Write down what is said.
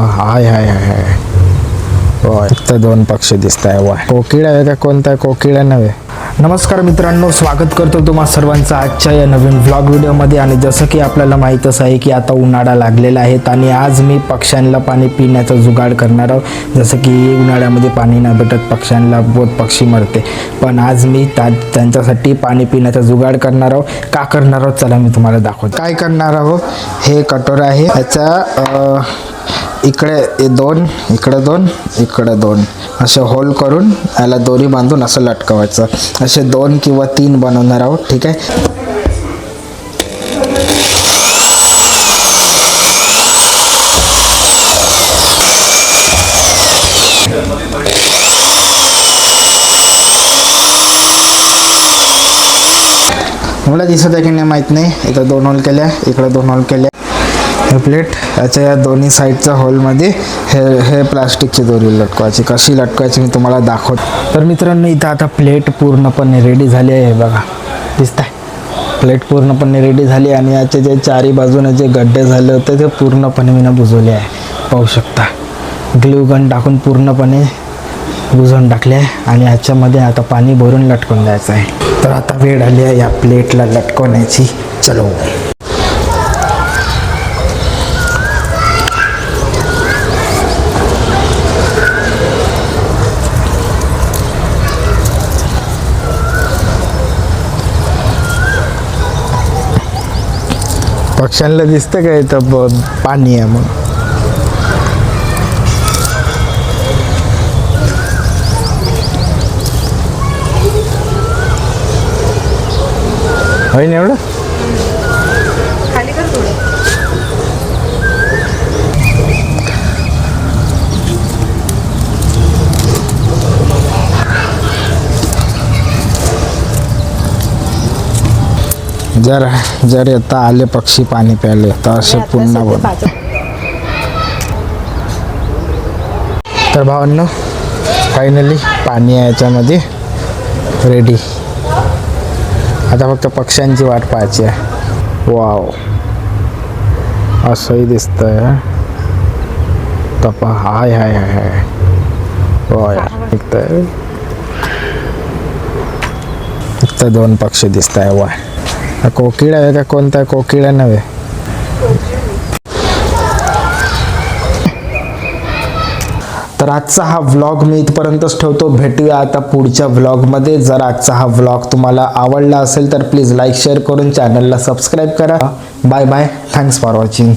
हाय हाय हाय हाय. होय. फक्त दोन पक्षी दिसत आहे वा कोकिळा आहे का कोणता? कोकिळा नव्हे. नमस्कार मित्रांनो स्वागत करतो तुम्हा सर्वांचं आजच्या या नवीन व्लॉग व्हिडिओमध्ये आणि जसं की आपल्याला माहीतच आहे की आता उन्हाळा लागलेला आहे आणि आज मी पक्ष्यांना पाणी पिण्याचा जुगाड करणार आहोत. जसं की उन्हाळ्यामध्ये पाणी नाही भेटत पक्ष्यांना बहुत पक्षी मरते. पण आज मी त्या त्यांच्यासाठी पाणी पिण्याचा जुगाड करणार आहोत. का करणार आहोत? चला मी तुम्हाला दाखवतो. काय करणार आहोत? हे कटोरा आहे. ह्याचा इकडे दोन इकडे दोन इकडे दोन. असे होल करून याला दोरी बांधून असं लटकवायचं. असे दोन किंवा तीन बनवणार आहोत ठीक आहे? मला दिसत आहे की नाही माहीत नाही. इथं दोन होल केल्या इकडे दोन होल केल्या. हे प्लेट याच्या या दोन्ही साईडच्या होलमध्ये हे हे प्लास्टिकची दोरी लटकवायची. कशी लटकवायची मी तुम्हाला दाखवतो तर मित्रांनो इथं आता प्लेट पूर्णपणे रेडी झाली आहे. बघा दिसत आहे प्लेट पूर्णपणे रेडी झाली आणि याचे जे चारी बाजूने जे गड्डे झाले होते ते पूर्णपणे मी बुजवले आहे. पाहू शकता. ग्ल्यू गन टाकून पूर्णपणे बुजवून टाकले आहे आणि याच्यामध्ये आता पाणी भरून लटकून द्यायचं आहे. तर आता वेळ आली आहे या प्लेटला लटकवण्याची. चलो. पक्ष्यांना दिसतं का इथं ब- पाणी आहे मग होईन एवढं? जर जर येता आले पक्षी पाणी प्यायले तर असे पुन्हा बन तर भावांनो फायनली पाणी आहे याच्यामध्ये रेडी आता फक्त पक्ष्यांची वाट पाहायची आहे. वाव असंही दिसतंय. तपा हाय हाय हाय हाय. होय दिसतंय फक्त दोन पक्षी दिसत आहे वा हा कोकिळा आहे का कोणता कोकिळा नव्हे तर आजचा हा व्लॉग मी इथपर्यंतच ठेवतो. भेटूया आता पुढच्या व्लॉगमध्ये जर आजचा हा व्लॉग तुम्हाला आवडला असेल तर प्लीज लाईक शेअर करून चॅनलला सबस्क्राईब करा. Bye bye thanks for watching